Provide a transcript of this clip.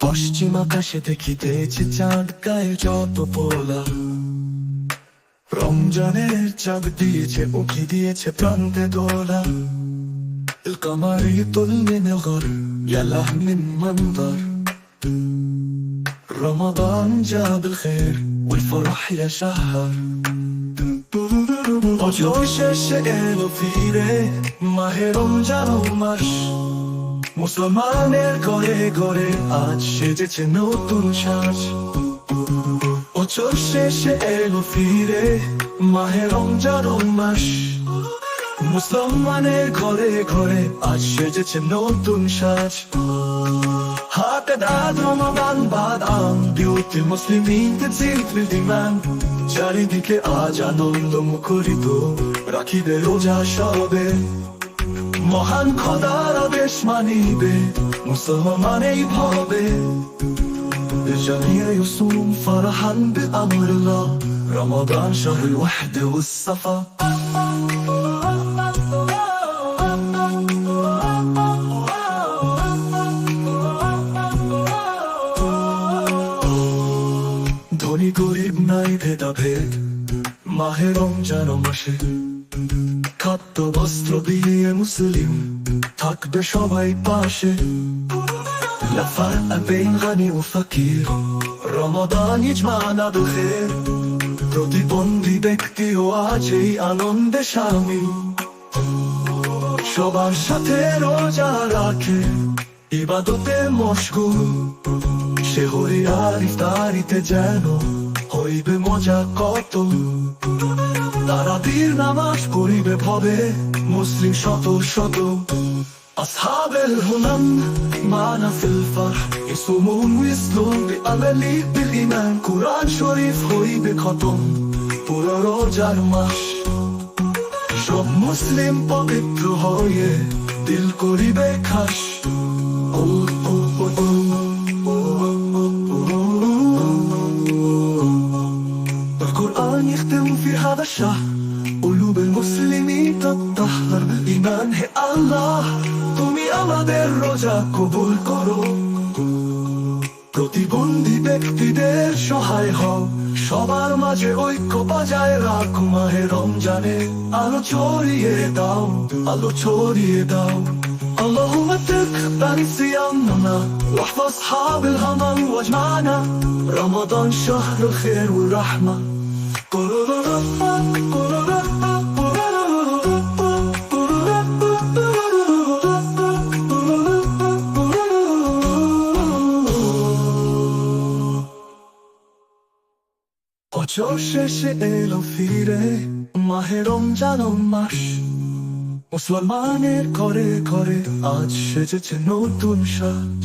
পশ্চিম আকাশে দেখিতেছে চাঁদ গায়ে যত পোলা রমজানের চাঁদ দিয়েছে উকি দিয়েছে প্রান্তে দোলা القمر يطل من الغر يلح من منظر رمضان جاب الخير والفرح يا شهر অজর শেষে এলো ফিরে মাহে রমজান মাস মুসলমানের ঘরে ঘরে আজ সেজেছে নতুন সাজ বছর শেষে এলো ফিরে মাহে রমজান মাস মুসলমানের ঘরে ঘরে আজ সেজেছে নতুন সাজ هكذا رمضان بعد عام بيوت المسلمين تزيد بالإيمان চারিদিকে আজ আনন্দ মুখরিত রাখিবে রোজা সবে মহান খোদার আদেশ মানিবে মুসলমানেই ভাবে الجميع يصوم فرحا بأمر الله رمضان شهر الوحدة والصفا ভেদাভেদ মাহে রমজান মাসে খাদ্য বস্ত্র দিয়ে মুসলিম থাকবে সবাই পাশে لا فرق بين غني وفقير رمضان يجمعنا بخير প্রতিবন্ধী ব্যক্তিও আজ এই আনন্দে সামিল সবার সাথে রোজা রাখে ইবাদতে মশগুল সে হরি আর ইফতারিতে যেন হইবে মজা কত তারা বীর নামাজ পড়িবে ভবে মুসলিম শত শত أصحاب الهمم معنا في الفرح يصومون ويصلون بأملي بالإيمان قرآن شريف হই বেখতম পুরো রোজার মাস সব মুসলিম পবিত্র হয়ে দিল করিবে খাস القرآن يختم في هذا الشهر قلوب المسلمين تطهر ইমান হে আল্লাহ তুমি আমাদের রোজা কবুল করো প্রতিবন্ধী ব্যক্তিদের সহায় হও সবার মাঝে ঐক্য বজায় রাখো মাহে রমজানে আলো ছড়িয়ে দাও আলো ছড়িয়ে দাও اللهم تقبل صيامنا واحفظ اصحاب الهمم واجمعنا رمضان شهر الخير والرحمه বছর শেষে এলো ফিরে মাহে রমজান মাস। মুসলমানের ঘরে ঘরে আজ সেজেছে নতুন সাজ।